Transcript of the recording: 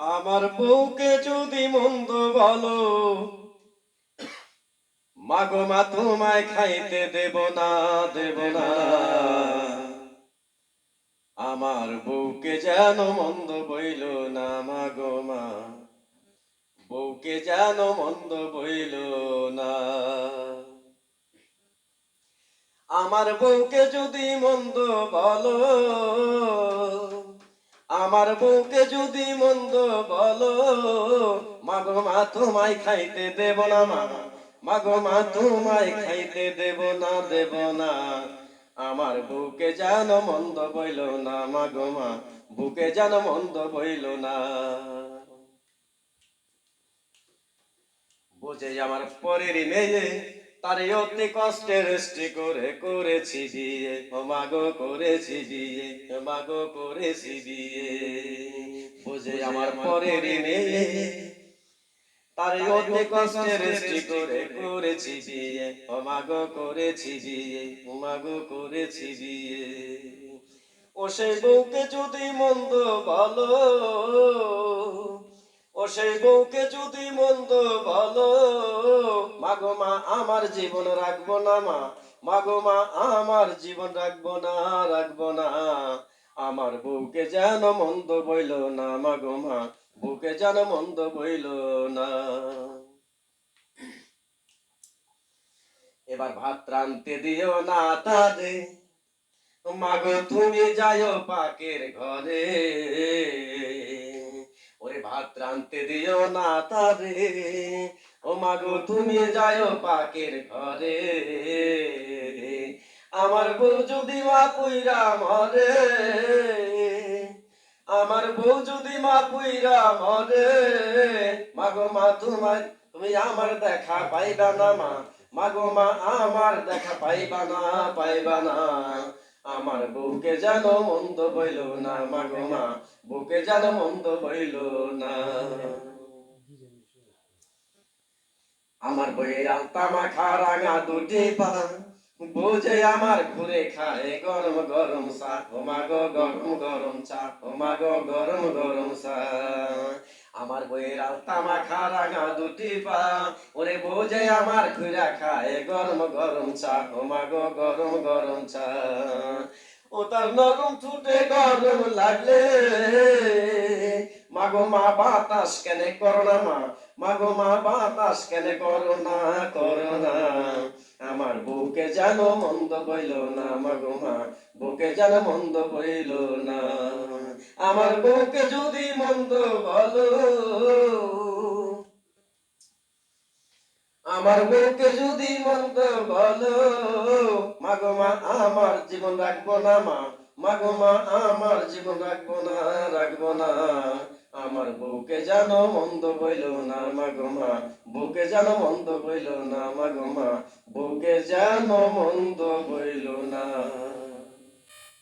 আমার বউকে যদি মন্দ বলো, মাগো মা, তোমায় খাইতে দেব না দেব না। আমার বউকে যেন মন্দ বইল না, মাগো মা বউকে যেন মন্দ বইল না। আমার বউকে যদি মন্দ বলো আমার বউকে যদি মন্দ বলো, মাগো মা, তোমায় খাইতে দেব না মা। মাগো মা, তোমায় খাইতে দেব না দেব না। আমার বুকে যেন মন্দ বইল না, মাগো মা, বুকে যেন মন্দ বইল না। বুঝে আমার পরের মেয়ে তারে অতি কষ্টে রেস্টি করে করেছি বিয়ে। ও মাগো করেছি বিয়ে। ও মাগো করেছি বিয়ে। বুঝে আমার পরের মেয়ে। তারে অতি কষ্টে রেস্টি করে করেছি বিয়ে। ও মাগো করেছি বিয়ে। ও মাগো করেছি বিয়ে। ও সেই বউকে যদি মন্দ বলো ও সেই বউকে যদি মন্দ ভালো মাগো মা, আমার জীবন রাখব না মা মাগো মা, আমার জীবন রাখব না রাখব না। আমার বউকে যেন মন্দ বইল না মাগো মা, বউকে যেন মন্দ বইল না। এবার ভাত রানতে দিও না তাদের মাগো তুমি যাইও পাকের ঘরে। ওরে ভাত রানতে দিও না তারে। ও মাগো তুমি যাইও পাকের ঘরে। আমার বউ যদি মা পুইরা মরে, আমার বউ যদি মা পুইরা মরে মাগো মা, তোমার তুমি আমার দেখা পাইবা না মা। মাগো মা, আমার দেখা পাইবা না পাইবা না। আমার বউকে যেন মন্দ বইল না মাগো মা, বুকে যেন মন্দ বইল না। আমার বইয়ের আলতা মাখা রাঙা দুটি পা, বুঝে আমার ঘুরে খায় গরম গরম চা। ও মাগো গরম গরম চা, ও মাগো গরম গরম চা। আমার বইয়ের আলতা মাখা রাঙা দুটি পা। ওরে বোঝে আমার খুঁজা খায়, গরম গরম চা। ও মাগো গরম গরম চা। ও তার নরম ছুটে গরম লাগলে। মাগো মা বাতাস কেন করোনা মা? মাগো মা বাতাস কেন করোনা করোনা। আমার বুকে যেন মন্দ বইল না, মাগো মা। বুকে যেন মন্দ বইল না। আমার বুকে যদি মন্দ বলো। আমার বউকে যদি মন্দ বলো। মাগো মা, আমার জীবন রাখব না মা। মাগো মা, আমার জীবন রাখব না রাখব না। আমার বুকে জানো মন্দ কইল না, মা মা। বুকে জানো মন্দ কইল না, মা মা। বুকে জানো মন্দ কইল না।